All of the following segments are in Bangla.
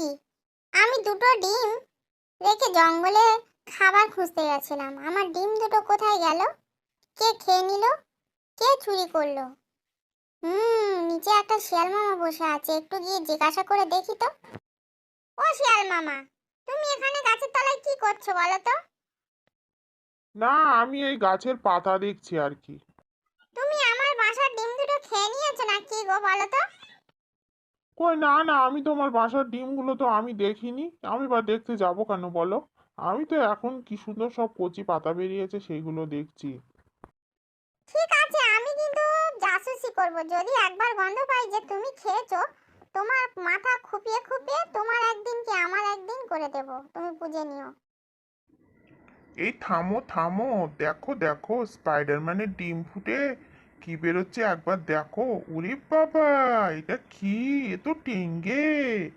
কি আমি দুটো ডিম রেখে জঙ্গলে খাবার খুঁজতে গেছিলাম। আমার ডিম দুটো কোথায় গেল? কে খেয়ে নিল? কে চুরি করল? হুম নিচে একটা শিয়াল মামা বসে আছে। একটু গিয়ে জিজ্ঞাসা করে দেখি তো। ও শিয়াল মামা তুমি এখানে গাছের তলায় কি করছ বলো তো? না আমি এই গাছের পাতা দেখছি আর কি। তুমি আমার বাসার ডিম দুটো খেয়ে নিয়েছো না কি গো বলো তো? কই না না আমি তোমার বাসার ডিমগুলো তো আমি দেখিনি। আমি বা দেখতে যাব কেন বলো? আমি তো এখন কি সুন্দর সব কচি পাতা বেরিয়েছে সেইগুলো দেখছি। ঠিক আছে আমি কিন্তু জাসুসি করব। যদি একবার গন্ধ পাই যে তুমি খেয়েছো তোমার মাথা খুপিয়ে খুপিয়ে তোমার একদিন কি আমার একদিন করে দেব তুমি বুঝে নিও। এই থামো থামো দেখো দেখো স্পাইডারম্যানের ডিম ফুটে কি বেরোচ্ছে? একবার দেখো। উরে বাবা, এটা কি? এ তো টেঙ্গে।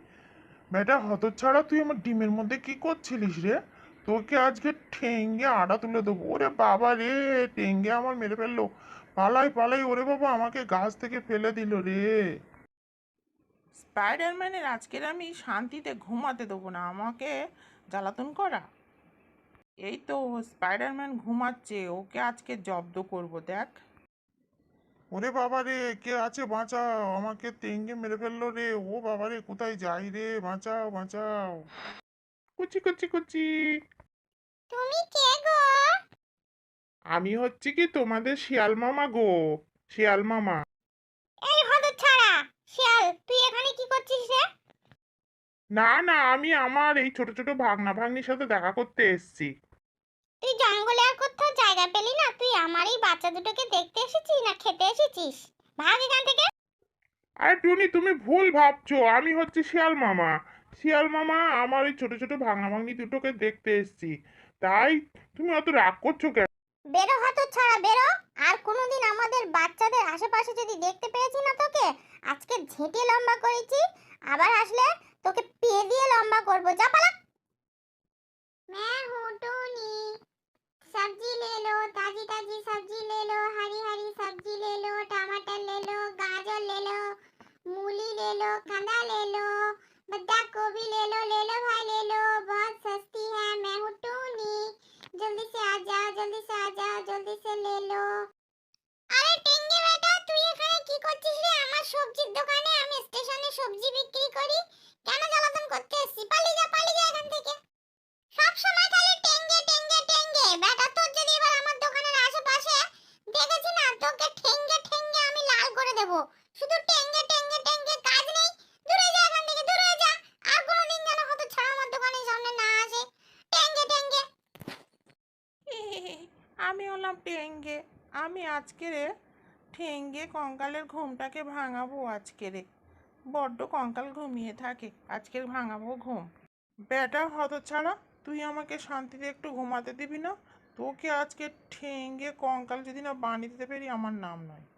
বেটা হতচ্ছাড়া তুই আমার ডিমের মধ্যে কি করছিলিস রে? তোকে আজকে ঠেঙ্গে আড়া তুলে দেবো। ওরে বাবা রে, টেঙ্গে আমার মেরে ফেলল। পালাই পালাই, ওরে বাবা, আমাকে গাছ থেকে ফেলে দিল রে। স্পাইডারম্যানের আজকের আমি শান্তিতে ঘুমাতে দেবো না। আমাকে জ্বালাতন করা। এই তো, স্পাইডারম্যান ঘুমাচ্ছে। ওকে আজকে জব্দ করব, দেখ। ওরে বাবা রে কে আছে? বাঁচাও আমাকে তেঙ্গে মেরে ফেলল রে। ও বাবা রে কোথায় যাই রে? বাঁচাও বাঁচাও। কুচি কুচি কুচি। তুমি কে গো? আমি হচ্ছে কি তোমাদের শিয়াল মামা গো শিয়াল মামা। এই হতচ্ছাড়া শিয়াল তুই এখানে কি করছিস রে? না না আমি আমার এই ছোট ছোট ভাগনা ভাগ্নির সাথে দেখা করতে এসেছি। তুই জঙ্গলে আর কোথাও জায়গা পেলি না? তুই আমার এই বাচ্চা দুটোকে দেখতে এসেছিস না খেতে এসেছিস? ভাগ এখান থেকে। আরে টুনি তুমি ভুল ভাবছ। আমি হচ্ছে শিয়াল মামা। শিয়াল মামা আমার এই ছোট ছোট ভাঙা ভাগ্নি দুটোকে দেখতে এসেছি। তাই তুমি অত রাগ করছ কেন? বেরো হতচ্ছাড়া বেরো। আর কোনোদিন আমাদের বাচ্চাদের আশেপাশে যদি দেখতে পেয়েছি না তোকে আজকে ঝেঁটে লম্বা করেছি। আবার আসলে ले कंदा ले लो बंदा गोभी ले लो ले लो भाई ले लो, बहुत सस्ती है मैं আমি হলাম টেঙ্গে আমি আজকেরে ঠেঙ্গে কঙ্কালের ঘুমটাকে ভাঙাবো আজকেরে। বড্ড কঙ্কাল ঘুমিয়ে থাকে, আজকের ভাঙাবো ঘুম। বেটা হতছাড়া, তুই আমাকে শান্তিতে একটু ঘুমাতে দিবি না? তোকে আজকে ঠেঙ্গে কঙ্কাল যদি না বানিয়ে দিতে পারি, আমার নাম নয়।